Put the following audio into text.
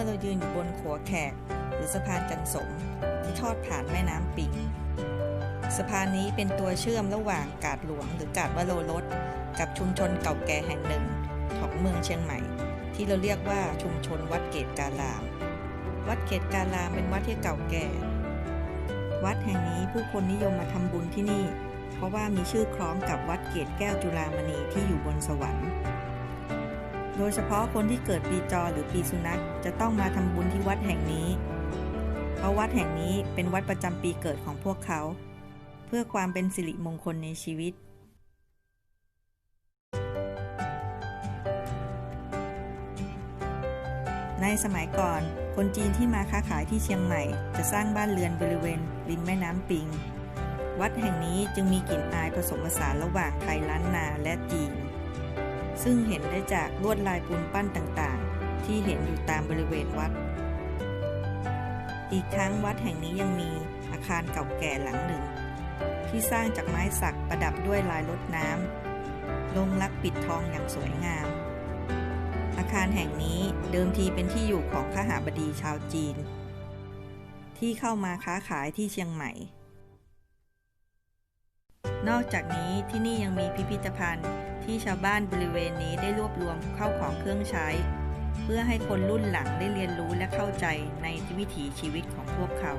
มื่อเรายืนอยู่บนขัวแขก หรือสะพานจันสมที่ทอดผ่านแม่น้ำปิงสะพานนี้เป็นตัวเชื่อมระหว่างกาดหลวงหรือกาดวโรรสกับชุมชนเก่าแก่แห่งหนึ่งของเมืองเชียงใหม่ ที่เราเรียกว่าชุมชนวัดเกตการาม วัดเกตการามเป็นวัดที่เก่าแก่ วัดแห่งนี้ผู้คนนิยมมาทำบุญที่นี่ เพราะว่ามีชื่อคล้องกับวัดเกตแก้วจุฬามณีที่อยู่บนสวรรค์ โดยเฉพาะคนที่เกิดปีจอหรือปีสุนัขจะต้องมาทำบุญที่วัดแห่งนี้ เพราะวัดแห่งนี้เป็นวัดประจำปีเกิดของพวกเขา เพื่อความเป็นสิริมงคลในชีวิต ในสมัยก่อน คนจีนที่มาค้าขายที่เชียงใหม่ จะสร้างบ้านเรือนบริเวณริมแม่น้ำปิง วัดแห่งนี้จึงมีกลิ่นอายผสมผสานระหว่างไทยล้านนาและ ซึ่งเห็นได้จากลวดลายปูนปั้นต่างๆ ที่เห็นอยู่ตามบริเวณวัด อีกทั้งวัดแห่งนี้ยังมีอาคารเก่าแก่หลังหนึ่ง ที่สร้างจากไม้สักประดับด้วยลายลดน้ำลงลักปิดทองอย่างสวยงาม อาคารแห่งนี้เดิมทีเป็นที่อยู่ของข้าหาบดีชาวจีน ที่เข้ามาค้าขายที่เชียงใหม่นอกจากนี้ที่นี่ยังมีพิพิธภัณฑ์ ที่ชาวบ้านบริเวณนี้ได้รวบรวมเข้าของเครื่องใช้ เพื่อให้คนรุ่นหลังได้เรียนรู้และเข้าใจในวิถีชีวิตของพวกเขา